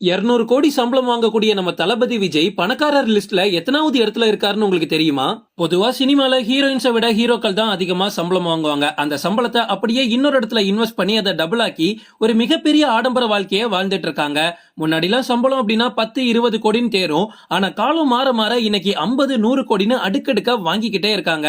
இருநூறு கோடி சம்பளம் வாங்கக்கூடிய நம்ம தளபதி விஜய் பணக்காரர் லிஸ்ட்ல எத்தனாவது இடத்துல இருக்காருன்னு உங்களுக்கு தெரியுமா? பொதுவா சினிமால ஹீரோயின்ஸை விட ஹீரோக்கள் தான் அதிகமா சம்பளம் வாங்குவாங்க. அந்த சம்பளத்தை அப்படியே இன்னொரு இடத்துல இன்வெஸ்ட் பண்ணி அதை டபுள் ஆக்கி ஒரு மிகப்பெரிய ஆடம்பர வாழ்க்கையை வாழ்ந்துட்டு இருக்காங்க. முன்னாடிலாம் சம்பளம் அப்படின்னா பத்து இருபது கோடின்னு தேரும். ஆனா காலம் மாற மாற இன்னைக்கு ஐம்பது நூறு கோடின்னு அடுக்கடுக்கா வாங்கிக்கிட்டே இருக்காங்க.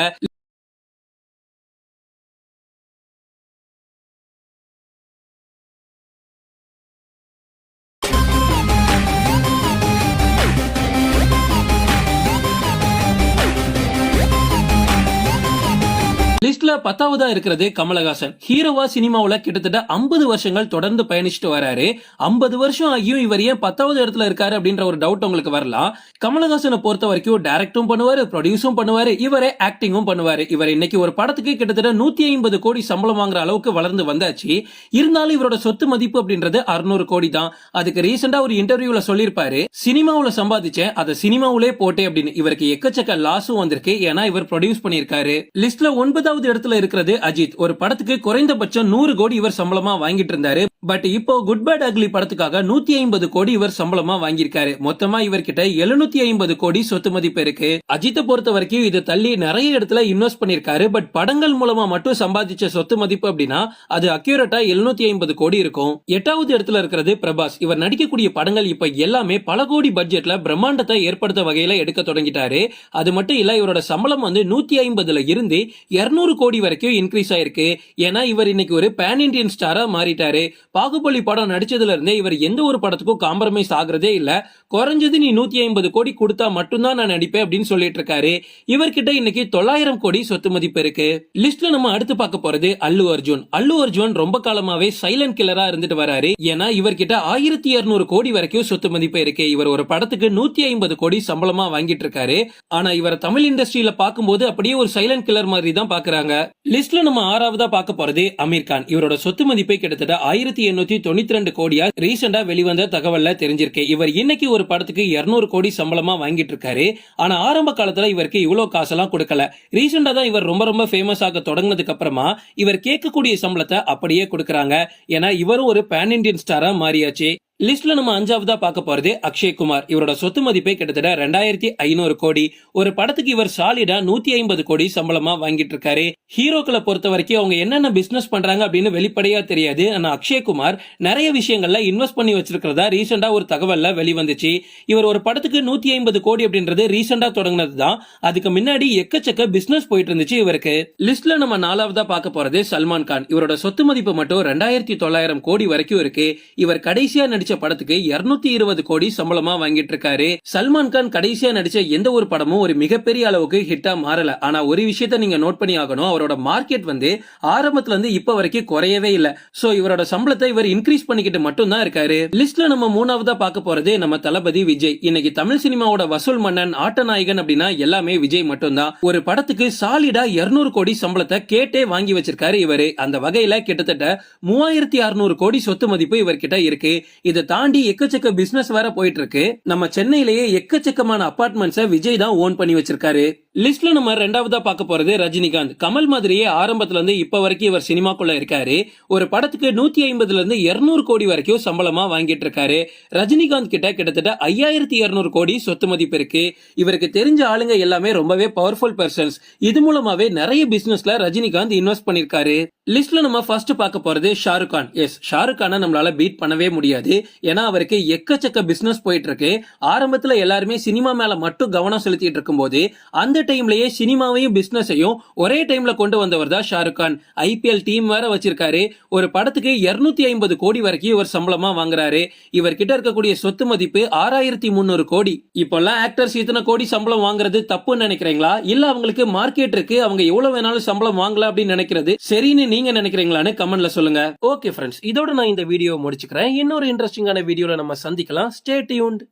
பத்தாவதா இருக்கிறது கமலஹாசன். ஹீரோவா சினிமாவுல கிட்டத்தட்ட 50 வருஷங்கள் தொடர்ந்து பயணிச்சுட்டு வராரு. 50 வருஷம் ஆகியும் இவர் ஏன் பத்தாவது இடத்துல இருக்காரு அப்படின்ற ஒரு டவுட் உங்களுக்கு வரலாம். கமலஹாசனை பொறுத்த வரைக்கும் டைரக்டும் பண்ணுவாரு ப்ரொடியூஸும் பண்ணுவாரு இவரே ஆக்டிங்கும் பண்ணுவாரு. இவர் இன்னைக்கு ஒரு படத்துக்கு கிட்டத்தட்ட நூத்தி ஐம்பது கோடி சம்பளம் வாங்குற அளவுக்கு வளர்ந்து வந்தாச்சு. இருந்தாலும் இவரோட சொத்து மதிப்பு அப்படின்றது 600 கோடி தான். அதுக்கு ரீசெண்டா ஒரு இன்டர்வியூல சொல்லியிருப்பாரு சினிமாவுல சம்பாதிச்சேன் அதை சினிமாவிலே போட்டேன் அப்படின்னு. இவருக்கு எக்கச்சக்க லாஸும் வந்திருக்கு. ஏன்னா இவர் ப்ரொடியூஸ் பண்ணியிருக்காரு. லிஸ்ட்ல ஒன்பதாவது இடத்துல இருக்கிறது அஜித். ஒரு படத்துக்கு குறைந்தபட்சம் நூறு கோடி இவர் சம்பளமா வாங்கிட்டு இருந்தாரு. பட் இப்போ குட் பேட் அக்லி படத்துக்காக நூத்தி ஐம்பது கோடி இவர் சம்பளமா வாங்கியிருக்காரு. மொத்தமா இவர்கிட்ட எழுநூத்தி ஐம்பது கோடி சொத்து மதிப்பு இருக்கு. அஜித்தை பொறுத்த வரைக்கும் இது தள்ளி நிறைய இடத்துல இன்வெஸ்ட் பண்ணிருக்காரு பட் படங்கள் மூலமா மட்டும் சம்பாதிச்ச சொத்து மதிப்பு அப்படின்னா அது அக்யூரேட்டா எழுநூத்தி ஐம்பது கோடி இருக்கும். எட்டாவது இடத்துல இருக்கிறது பிரபாஸ். இவர் நடிக்கக்கூடிய படங்கள் இப்ப எல்லாமே பல கோடி பட்ஜெட்ல பிரம்மாண்டத்தை ஏற்படுத்த வகையில எடுக்க தொடங்கிட்டாரு. அது மட்டும் இல்ல இவரோட சம்பளம் வந்து நூத்தி ஐம்பதுல இருந்து இருநூறு கோடி வரைக்கும் இன்க்ரீஸ் ஆயிருக்கு. ஏன்னா இவர் இன்னைக்கு ஒரு பேன் இண்டியன் ஸ்டாரா மாறிட்டாரு. பாகுபலி படம் நடிச்சதுல இருந்தே இவர் எந்த ஒரு படத்துக்கும் காம்ப்ரமைஸ் ஆகுறதே இல்ல. குறைஞ்சது நீ நூத்தி ஐம்பது கோடி கொடுத்தா மட்டும்தான் நான் நடிப்பேன் அப்படின்னு சொல்லிட்டு இருக்காரு. இவர்கிட்ட இன்னைக்கு தொள்ளாயிரம் கோடி சொத்து மதிப்பு இருக்கு. லிஸ்ட்ல நம்ம அடுத்து பார்க்க போறது அல்லு அர்ஜுன். அல்லு அர்ஜுன் ரொம்ப காலமாவே சைலண்ட் கில்லரா இருந்துட்டு வராரு. ஏன்னா இவர்கிட்ட ஆயிரத்தி இருநூறு கோடி வரைக்கும் சொத்து மதிப்பு இருக்கு. இவர் ஒரு படத்துக்கு நூத்தி ஐம்பது கோடி சம்பளமா வாங்கிட்டு இருக்காரு. ஆனா இவர் தமிழ் இண்டஸ்ட்ரியில பார்க்கும்போது அப்படியே ஒரு சைலண்ட் கில்லர் மாதிரி தான் பாக்குறாங்க. that லிஸ்ட்ல நம்ம ஆறாவதா பார்க்க போறது அமீர் கான். இவரோட சொத்து மதிப்பை கிட்டத்தட்ட ஆயிரத்தி எண்ணூத்தி தொண்ணூத்தி ரெண்டு கோடியா ரீசெண்டா வெளிவந்த தகவல்ல தெரிஞ்சிருக்கு. இவர் இன்னைக்கு ஒரு படத்துக்கு இருநூறு கோடி சம்பளமா வாங்கிட்டு இருக்காரு. ஆனா ஆரம்ப காலத்துல இவருக்கு இவ்வளவு காசெல்லாம் கொடுக்கல. ரீசெண்டா தான் இவர் ரொம்ப ரொம்ப ஃபேமஸ் ஆக தொடங்கினதுக்கு அப்புறமா இவர் கேட்கக்கூடிய சம்பளத்தை அப்படியே கொடுக்கறாங்க. ஏன்னா இவரும் ஒரு பேன் இண்டியன் ஸ்டாரா மாறியாச்சு. லிஸ்ட்ல நம்ம அஞ்சாவதா பார்க்க போறது அக்ஷய்குமார். இவரோட சொத்து மதிப்பே கிட்டத்தட்ட ரெண்டாயிரத்தி ஐநூறு கோடி. ஒரு படத்துக்கு இவர் சாலிடா நூத்தி ஐம்பது கோடி சம்பளமா வாங்கிட்டு இருக்காரு. ஹீரோ ஹீரோக்களை பொறுத்த வரைக்கும் அவங்க என்னென்ன பிசினஸ் பண்றாங்க அப்படின்னு வெளிப்படையா தெரியாது. ஆனால் அக்ஷயகுமார் நிறைய விஷயங்கள்ல இன்வெஸ்ட் பண்ணி வச்சிருக்கிறதா ரீசெண்டா ஒரு தகவல்ல வெளிவந்துச்சு. இவர் ஒரு படத்துக்கு நூத்தி ஐம்பது கோடி அப்படின்றது ரீசெண்டா தொடங்கினது தான் அதுக்கு முன்னாடி எக்கச்சக்க பிசினஸ் போயிட்டு இருந்துச்சு இவருக்கு. லிஸ்ட்ல நம்ம நாலாவதா பார்க்க போறது சல்மான் கான். இவரோட சொத்து மதிப்பு மட்டும் ரெண்டாயிரத்தி தொள்ளாயிரம் கோடி வரைக்கும் இருக்கு. இவர் கடைசியா நடிச்ச படத்துக்கு 220 இருபது கோடி சம்பளமா வாங்கிட்டு இருக்காரு. சல்மான் கான் கடைசியா நடிச்ச எந்த ஒரு படமும் ஒரு மிகப்பெரிய அளவுக்கு ஹிட்டா மாறல. ஆனா ஒரு விஷயத்த நீங்க நோட் பண்ணி ஆகணும். அவரோட மார்க்கெட் வந்து ஆரம்பத்துல இருந்து இப்ப வரைக்கும் குறையவே இல்ல. சோ இவரோட சம்பளத்தை இவர் இன்க்ரீஸ் பண்ணிக்கிட்டு மட்டும் தான் இருக்காரு லிஸ்ட்ல நம்ம மூணாவதா பார்க்க போறது நம்ம தளபதி விஜய். இன்னைக்கு தமிழ் சினிமாவோட வசூல் மன்னன் ஆட்டநாயகன் அப்படின்னா எல்லாமே விஜய் மட்டும்தான். ஒரு படத்துக்கு சாலிடா 200 கோடி சம்பளத்தை கேட்டே வாங்கி வச்சிருக்காரு இவரு. அந்த வகையில கிட்டத்தட்ட மூவாயிரத்தி அறுநூறு கோடி சொத்து மதிப்பு இவர்கிட்ட இருக்கு. இதை தாண்டி எக்கச்சக்க பிசினஸ் வேற போயிட்டு இருக்கு நம்ம சென்னையிலேயே எக்கச்சக்கமான அபார்ட்மெண்ட்ஸை விஜய் தான் ஓன் பண்ணி வச்சிருக்காரு. லிஸ்ட்ல நம்ம ரெண்டாவதா பார்க்க போறது ரஜினிகாந்த். கமல் மாதிரி மாதிரியே ஆரம்பத்துல இருந்து இப்ப வரைக்கும் இவர் சினிமாக்குள்ள இருக்காரு. ஒரு படத்துக்கு நூத்தி ஐம்பதுல இருந்து இருநூறு கோடி வரைக்கும் சம்பளமா வாங்கிட்டு இருக்காரு. ரஜினிகாந்த் கிட்ட கிட்டத்தட்ட ஐயாயிரத்தி இருநூறு கோடி சொத்து மதிப்பு இருக்கு. இவருக்கு தெரிஞ்ச ஆளுங்க எல்லாமே ரொம்பவே பவர்ஃபுல் பர்சன்ஸ் இது மூலமாவே நிறைய பிசினஸ்ல ரஜினிகாந்த் இன்வெஸ்ட் பண்ணிருக்காரு. லிஸ்ட்ல நம்ம ஃபர்ஸ்ட் பார்க்க போறது ஷாருக் கான். எஸ் ஷாருக் கானை நம்மளால பீட் பண்ணவே முடியாது. ஏன்னா அவருக்கு எக்கச்சக்க பிசினஸ் போயிட்டு இருக்கு ஆரம்பத்துல எல்லாருமே சினிமா மேல மட்டும் கவனம் செலுத்திட்டு இருக்கும்போது அந்த டைம்லயே சினிமாவையும் பிசினஸையும் ஒரே டைம்ல கொண்டு வந்தவர் தான் ஷாருக் கான். ஐபிஎல் டீம் வேற வச்சிருக்காரு. ஒரு படத்துக்கு 250 ஐம்பது கோடி வரைக்கும் இவர் சம்பளமா வாங்குறாரு. இவர் கிட்ட இருக்கக்கூடிய சொத்து மதிப்பு ஆறாயிரத்தி முந்நூறு கோடி. இப்பெல்லாம் ஆக்டர்ஸ் இத்தனை கோடி சம்பளம் வாங்குறது தப்புன்னு நினைக்கிறீங்களா? இல்ல அவங்களுக்கு மார்க்கெட் இருக்கு அவங்க எவ்வளவு வேணாலும் சம்பளம் வாங்கலாம் அப்படின்னு நினைக்கிறது சரின்னு நீங்க நினைக்கிறீங்களான்னு கமெண்ட்ல சொல்லுங்க. ஓகே ஃப்ரெண்ட்ஸ் இதோட நான் இந்த வீடியோ முடிச்சுக்கிறேன். இன்னொரு இன்ட்ரெஸ்டிங்கான வீடியோல நம்ம சந்திக்கலாம். Stay tuned